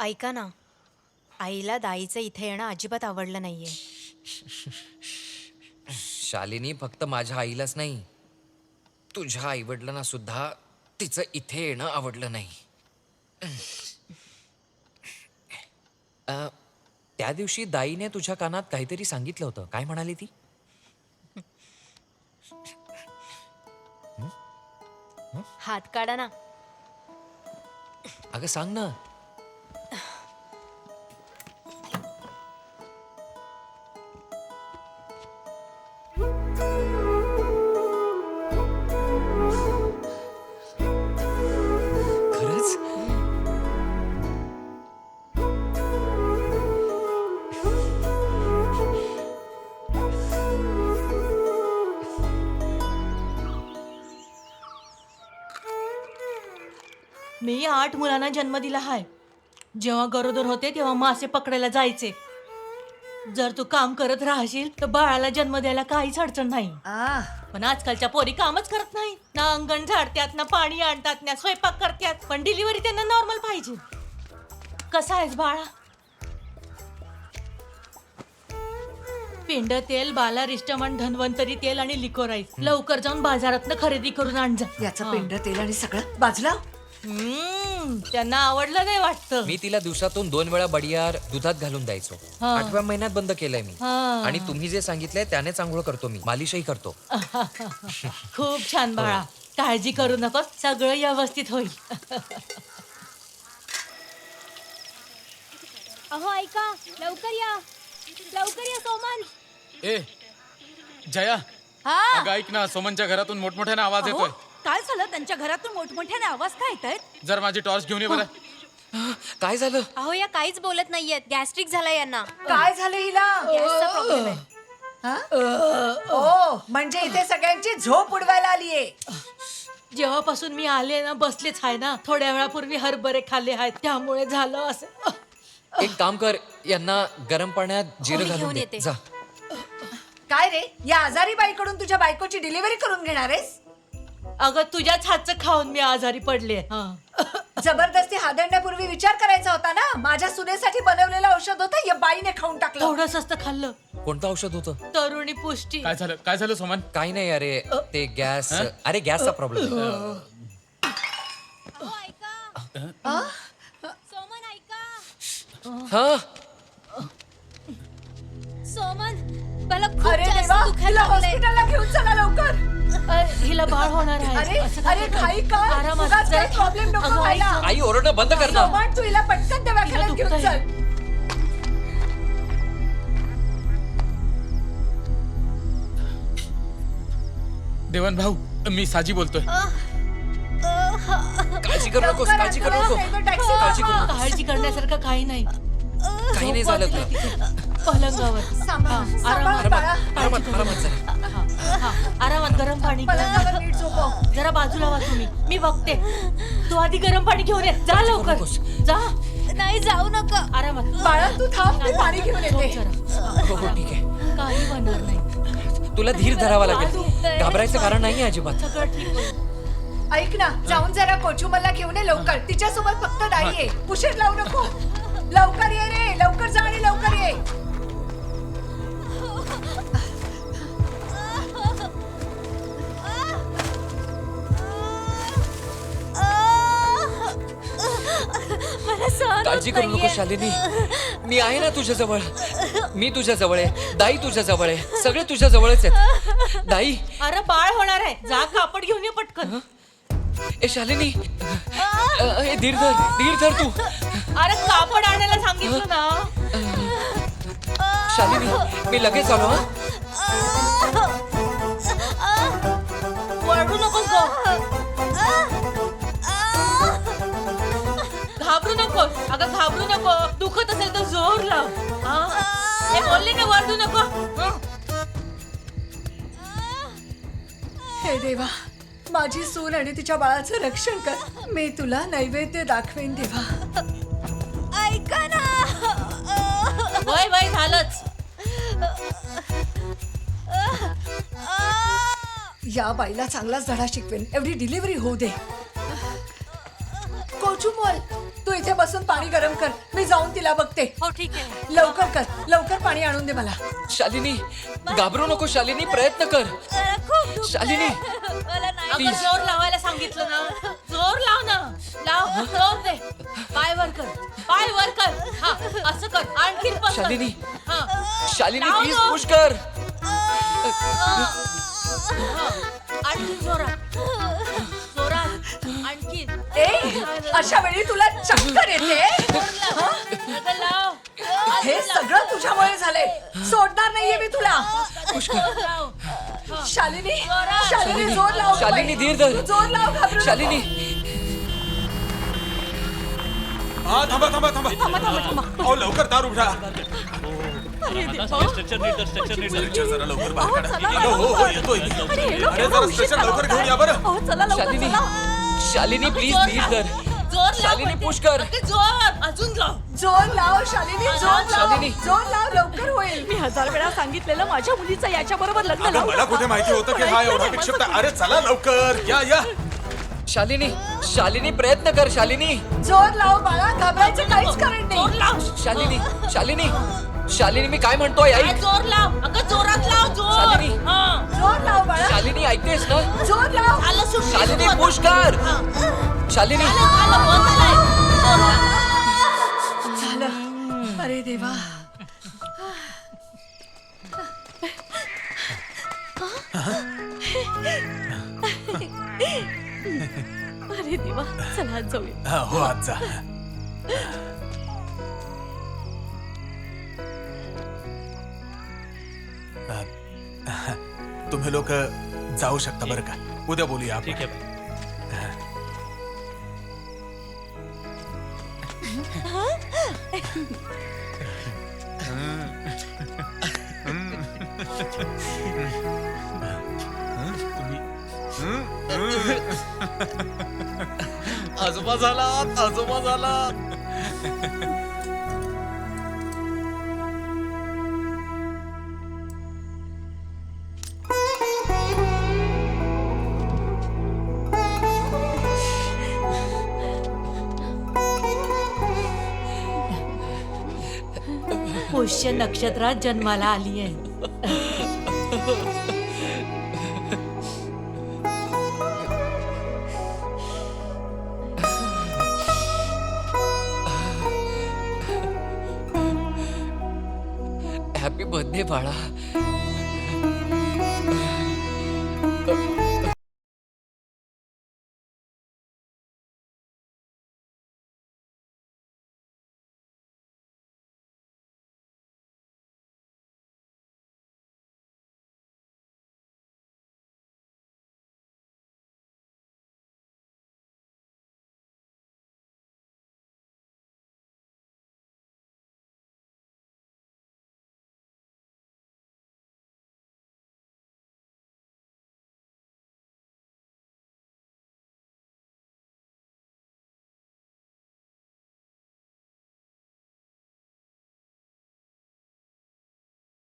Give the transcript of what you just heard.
ऐका ना. आईला दाईचं इथे येणं अजिबात आवडलं नाहीये. शालिनी फक्त माझ्या आईलाच नाही. तुझ्या आईवडिलांना सुद्धा तिचं इथे येणं आवडलं नाही. अ, त्या दिवशी दाईने तुझ्या कानात काहीतरी सांगितलं होतं. काय म्हणाली ती? हात काढा ना. अगं सांग ना. मी आठ मुलांना जन्म दिला हाय. जेव्हा गरोदर होते तेव्हा मासे पकडायला जायचे. जर तू काम करत राहशील तर बाळाला जन्म द्यायला काहीच अडचण नाही. आ, पण आजकालच्या पोरी कामच करत नाही. ना अंगण झाडत्यात ना पाणी आणतात ना स्वयंपाक करतात पण डिलिव्हरी त्यांना नॉर्मल पाहिजे. कसा आहेस बाळा? पेंड तेल बाला रिष्टमन धन्वंतरी तेल आणि लिकोराईस. लवकर जाऊन बाजारातनं खरेदी करून आण जा. याचं हा. पेंड तेल आणि सगळं बाजूला? हम्म, त्यांना आवडलं नाही वाटतं. मी तिला दिवसातून दोन वेळा बडियार दुधात घालून द्यायचो. हा. आठव्या महिन्यात बंद केलंय मी. हा. आणि तुम्ही जे सांगितलंय त्यानेच आंघोळ करतो मी. मालिशही करतो. खूप छान बाळा. काळजी करू नकोस. सगळं व्यवस्थित होईल. अहो ऐका. लवकर या. लवकर या सोमन. ए जया. अगं ऐक ना. सोमनच्या घरातून मोठमोठ्याने आवाज येतोय. काय झालं? त्यांच्या घरातून मोठमोठ्याने आवाज काय येत आहेत? जर माझी टॉर्च घेऊन ये बरं. काय झालं? अहो या काहीच बोलत नाहीयेत. गॅस्ट्रिक झाला यांना. काय झालं हिला? गॅसचा प्रॉब्लेम आहे. हा? ओ. म्हणजे इथे सगळ्यांची झोप उडवायला आलीये. जेव्हापासून मी आले ना बसलेच आहे ना थोड्या वेळापूर्वी हरभरे खाल्ले आहेत. त्यामुळे झालं असं. एक काम कर यांना गरम पाण्यात जिरं मी घालून घेऊन दे. येते. जा. काय रे? या आजारी बाईकडून तुझ्या बायकोची डिलिव्हरी करून घेणार आहेस? अगं तुझ्याच हातचं खाऊन मी आजारी पडले. हं. जबरदस्ती हादरण्यापूर्वी विचार करायचा होता ना? माझ्या सुनेसाठी बनवलेलं औषध होतं या बाईने खाऊन टाकलं. थोडंसं असतं खाल्लं. कोणतं औषध होतं? तरुणी पुष्टी. काय झालं? काय झालं सोमन? काही नाही अरे ते गॅस. अरे गॅसचा प्रॉब्लेम अहो ऐका. सोमन ऐका. हा? सोमन मला खूप अरे जास्त देवा दुखायला तिला लागलंय. हॉस्पिटलला घेऊन चला लवकर. अ, हिला बाळ होणार आहे. अरे असं काय अरे करतो? का? आरामात उगाच प्रॉब्लेम नको अगं, व्हायला. आई ओरडणं बंद कर ना. तू हिला पटकन दवाखान्यात घेऊन दुखतंय. चल. देवन भाऊ मी साजी बोलतोय. काळजी करू नकोस लवकर काळजी करू ambulance नको. नाही तर taxi काळजी करू. नको. काळजी करण्यासारखं काही नाही. काही नाही झालं तुला पलंगावर. सांभाळ हा, सांभाळ आरामात. बाळा आरामात आरामात. हा, आरामात गरम पाणी नीट झोपव. जरा बाजूला वा तुम्ही. मी बघते. तू आधी गरम पाणी घेऊन ये. जा लवकर. जा. नाही जाऊ नका. आरामात. बाळा तू थांब मी पाणी घेऊन झोप येते. जरा. हो हो ठीक आहे. काही होणार नाही. तुला धीर धरावा लागेल. घाबरायचं कारण नाही अजिबात. सगळं ठीक होईल. ऐक ना जाऊन जरा कोचुमलला घेऊन ये लवकर. तिच्यासोबत फक्त दाई आहे उशीर लावू नको. लवकर ये रे. लवकर जा आणि लवकर ये. काळजी करू नको. शालिनी. मी आहे ना तुझ्या जवळ मी तुझ्या जवळ आहे. दाई तुझ्या जवळ आहे. सगळे तुझ्या जवळच आहेत. दाई. अरे बाळ होणार आहे. जा कापड घेऊन ये पटकन. ए शालिनी. अ, ए धीर धर. धीर धर तू. अरे कापड आणायला सांगितलं ना. शालिनी मी लगेच आलो हा. नकोस गो. नको दुखत असेल तर जोर लाव. हा? हे बोलले ना वरडू नको? हं? हे देवा माझी सून आणि तिच्या बाळाचं रक्षण कर. मी तुला नैवेद्य दाखवेन देवा. ऐका ना. वय वय झालंच. या बाईला चांगलाच धडा शिकवेन. एवढी डिलिव्हरी होऊ दे. कोचुमल बसून पाणी गरम कर. मी जाऊन तिला बघते. हो ठीक आहे. लवकर कर. लवकर पाणी आणून दे मला. शालिनी घाबरू नको शालिनी प्रयत्न कर. मला खूप दुखतंय. शालिनी. मला नाही अगं Please. जोर लावायला सांगितलं ना. जोर लाव ना. लाव. जोर दे. पाय वर कर. पाय वर कर. हा असं कर. आणखीन पण कर. शालिनी. हा. शालिनी लाव प्लीज ना. पुश कर. आणखीन जोरात जोरात. ए अशा वेळी तुला चक्कर येते? हे? सगळं तुझ्यामुळे झालंय. सोडणार नाहीये मी तुला. लाव शालिनी शालिनी जोर लाव. शालिनी. धीर धर. जोर लाव घाबरू. शालिनी. हा थांबा थांबा थांबा. अहो लवकर दार उघडा जरा लवकर बाहेर काढा. अगं, हो हो येतोय. अरे जरा स्ट्रेचर लवकर घेऊन या बरं. शालिनी. शालिनी प्लीज धीर धर जोर लाव शालिनी. पुश कर. अगं, जोर अजून लाव. जोर लाव शालिनी जोर लाव. शालिनी. जोर लाव लवकर होईल. मी हजार वेळा सांगितलेलं माझ्या मुलीचं याच्या बरोबर लग्न अगं लावू मला नका. कुठे माहिती होतं की हा एवढा विक्षिप्त आहे? अरे चला लवकर. या या. शालिनी शालिनी प्रयत्न कर शालिनी. जोर लाव बाळा. घाबरायचं काहीच कारण जोर नाही लाव. शालिनी शालिनी. शालिनी मी काय म्हणतोय काय ऐक जोर लाव. अगं जोरात लाव जोर. शालिनी. हा. शालिनी. पुश कर. शालिनी. झालं. अरे देवा. अरे देवा चला आज जाऊया. हा, हो आज जा. अ, तुम्ही लोक जाऊ शकता बरं का? उद्या बोलूया आपण. ठीक आहे आजोबा झाला आजोबा झाला पुष्य नक्षत्रात जन्माला आली आहे. हॅपी बर्थडे बाळा